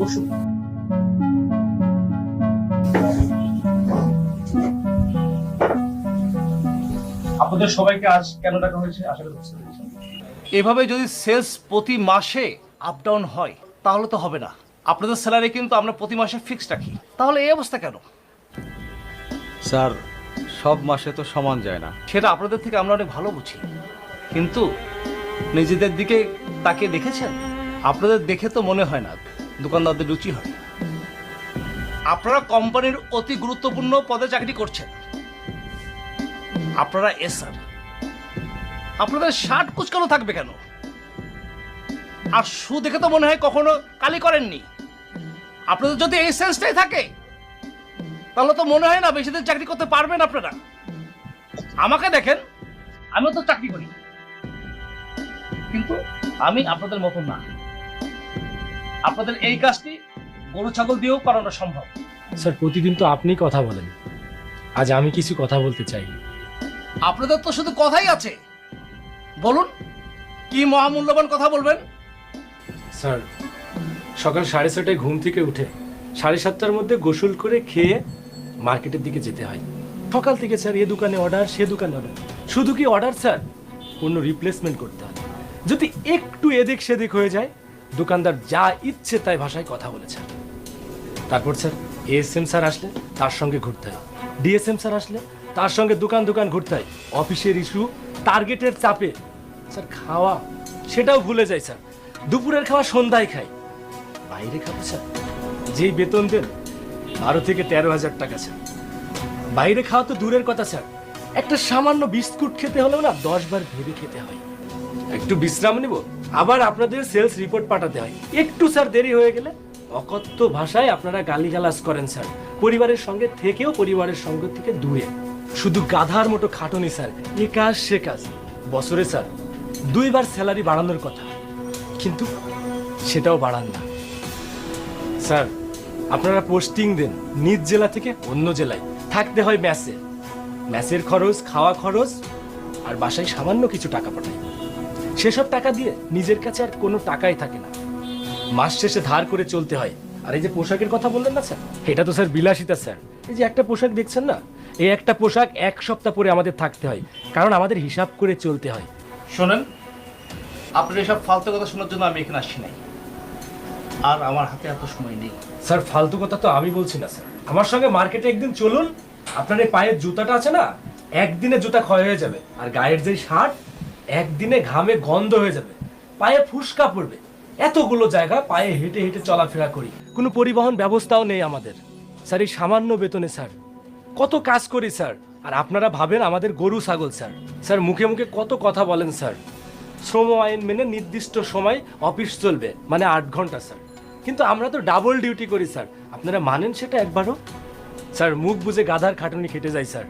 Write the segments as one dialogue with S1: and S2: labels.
S1: বসুন। আপনাদের সবাইকে আজ কেন ডাকা হয়েছে? আসলে বুঝতে পেরেছেন। এভাবে যদি সেলস প্রতি মাসে আপ ডাউন হয় তাহলে তো হবে না। আপনাদের স্যালারি কিন্তু আমরা প্রতি মাসে ফিক্সড রাখি। তাহলে এই অবস্থা কেন?
S2: স্যার সব মাসে তো সমান যায় না।
S1: সেটা আপনাদের থেকে আমরা অনেক ভালো বুঝি। কিন্তু নিজেদের দিকে তাকিয়ে দেখেছেন? আপনাদের দেখে তো মনে হয় না। দোকানদারদের রুচি হয়। আপনারা কোম্পানির অতি গুরুত্বপূর্ণ পদে চাকরি করছেন। আপনারা এস এসআর আপনাদের শার্ট কুচকানো থাকবে কেন? আর শু দেখে তো মনে হয় কখনো কালি করেননি। আপনাদের যদি এই সেন্সটাই থাকে, তাহলে তো মনে হয় না বেশি দিন চাকরি করতে পারবেন আপনারা। আমাকে দেখেন, আমিও তো চাকরি করি। কিন্তু আমি আপনাদের মতন না। আপনাদের এই কাজটি গরু ছাগল দিয়েও করানো সম্ভব।
S3: স্যার প্রতিদিন তো আপনি কথা বলেন। আজ আমি কিছু কথা বলতে চাই।
S1: আপনাদের তো শুধু কথাই আছে। বলুন কি মহামূল্যবান কথা বলবেন?
S3: স্যার সকাল সাড়ে ছটায় ঘুম থেকে উঠে সাড়ে সাতটার মধ্যে গোসল করে খেয়ে মার্কেটের দিকে যেতে হয়। সকাল থেকে স্যার এ দোকানে অর্ডার সে দোকানে অর্ডার। শুধু কি অর্ডার স্যার? পণ্য রিপ্লেসমেন্ট করতে হয়। যদি একটু এদিক সেদিক হয়ে যায় দোকানদার যা ইচ্ছে তাই ভাষায় কথা বলেছেন। তারপর স্যার এএসএম স্যার আসলে তার সঙ্গে ঘুরতে হয়। ডিএসএম স্যার আসলে তার সঙ্গে দোকান দোকান ঘুরতে হয়। অফিসের ইস্যু, টার্গেটের চাপে। স্যার, খাওয়া, সেটাও ভুলে যায় স্যার। দুপুরের খাওয়া সন্ধ্যায় খাই। বাইরে খাব স্যার? যেই বেতন দেন, বারো থেকে তেরো হাজার টাকা স্যার। বাইরে খাওয়া তো দূরের কথা স্যার। একটা সামান্য বিস্কুট খেতে হলেও না দশ বার ভেবে খেতে হয়। একটু বিশ্রাম নিব? আবার আপনাদের সেলস রিপোর্ট পাঠাতে হয়। একটু স্যার দেরি হয়ে গেলে? অকথ্য ভাষায় আপনারা গালিগালাজ করেন স্যার পরিবারের সঙ্গে থেকেও পরিবারের সঙ্গ থেকে দূরে। শুধু গাধার মতো খাটনি স্যার এ কাজ, সে কাজ। বছরে স্যার দুইবার স্যালারি বাড়ানোর কথা। কিন্তু সেটাও বাড়ান না। স্যার আপনারা পোস্টিং দেন নিজ জেলা থেকে অন্য জেলায়। থাকতে হয় ম্যাসে। ম্যাসের খরচ, খাওয়া খরচ, আর বাসায় সামান্য কিছু টাকা পাঠায়। সেসব টাকা দিয়ে নিজের কাছে আর কোনো টাকাই থাকে না। মাস শেষে ধার করে চলতে হয়। আর এই যে পোশাকের কথা বললেন না স্যার? এটা তো স্যার বিলাসিতা স্যার। এই যে একটা পোশাক দেখছেন না? এই একটা পোশাক এক সপ্তাহ পরে আমাদের থাকতে হয়। কারণ আমাদের হিসাব করে চলতে হয়।
S1: শোনেন আপনার এসব ফালতু কথা শোনার জন্য আমি এখানে আসছি নাই। আর আমার হাতে এত সময় নেই।
S3: স্যার ফালতু কথা তো আমি বলছি না স্যার। আমার সঙ্গে মার্কেটে একদিন চলুন। আপনার এই পায়ের জুতাটা আছে না? একদিনে জুতা ক্ষয় হয়ে যাবে। আর গায়ের যে শার্ট একদিনে ঘামে গন্ধ হয়ে যাবে, পায়ে ফুসকা পড়বে। এতগুলো জায়গা পায়ে হেঁটে হেঁটে চলাফেরা করি। কোনো পরিবহন ব্যবস্থাও নেই আমাদের। স্যার, এই সামান্য বেতনে, স্যার। কত কাজ করি, স্যার। আর আপনারা ভাবেন আমাদের গরু ছাগল, স্যার। স্যার, মুখে মুখে কত কথা বলেন, স্যার। শ্রম আইন মেনে নির্দিষ্ট সময় অফিস চলবে মানে আট ঘণ্টা, স্যার। কিন্তু আমরা তো ডাবল ডিউটি করি, স্যার। আপনারা মানেন সেটা একবারও? স্যার, মুখ বুঝে গাধার খাটুনি খেটে যায়, স্যার।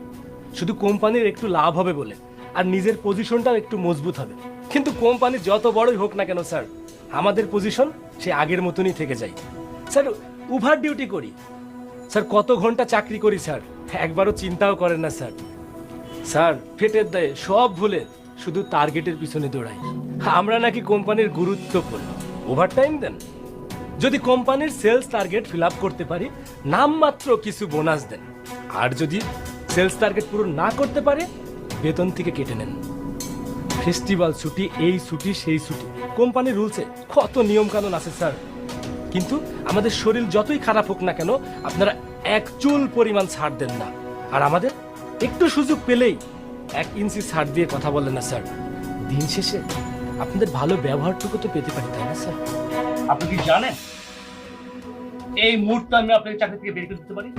S3: শুধু কোম্পানির একটু লাভ হবে বলে। আর নিজের পজিশনটাও একটু মজবুত হবে। কিন্তু কোম্পানি যত বড়ই হোক না কেন, স্যার, আমাদের পজিশন সে আগের মতনই থেকে যায়। স্যার ওভার ডিউটি করি। স্যার, কত ঘণ্টা চাকরি করি, স্যার? একবারও চিন্তাও করেন না, স্যার। স্যার ফেটের দেয়, সব ভুলে শুধু টার্গেটের পিছনে দৌড়াই। আমরা নাকি কোম্পানির গুরুত্বপূর্ণ। ওভার টাইম দেন যদি কোম্পানির সেলস টার্গেট ফিল আপ করতে পারি, নামমাত্র কিছু বোনাস দেন। আর যদি সেলস টার্গেট পূরণ না করতে পারে বেতন থেকে কেটে নেন। ফেস্টিভ্যাল ছুটি, এই ছুটি, সেই ছুটি। কোম্পানির রুলসে কত নিয়ম কানুন আছে, স্যার? কিন্তু আমাদের শরীর যতই খারাপ হোক না কেন, আপনারা এক চুল পরিমাণ ছাড় দেন না। আর আমাদের একটু সুযোগ পেলেই এক ইঞ্চি ছাড় দিয়ে কথা বলেন না, স্যার। দিন শেষে আপনাদের ভালো ব্যবহারটুকু তো পেতে পারি, তাই না, স্যার?
S1: আপনি কি জানেন? এই মুহূর্তে আমি আপনাকে চাকরি থেকে বের করে দিতে পারি?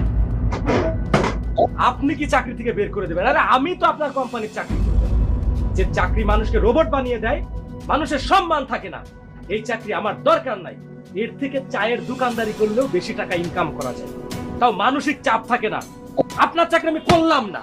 S3: আপনি কি চাকরি থেকে বের করে দেবেন? আরে আমি তো আপনার কোম্পানির চাকরি যে চাকরি মানুষকে রোবট বানিয়ে দেয়, মানুষের সম্মান থাকে না। এই চাকরি আমার দরকার নাই। এর থেকে চায়ের দোকানদারি করলেও বেশি টাকা ইনকাম করা যায়। তাও মানসিক চাপ থাকে না। আপনার চাকরি আমি করলাম না।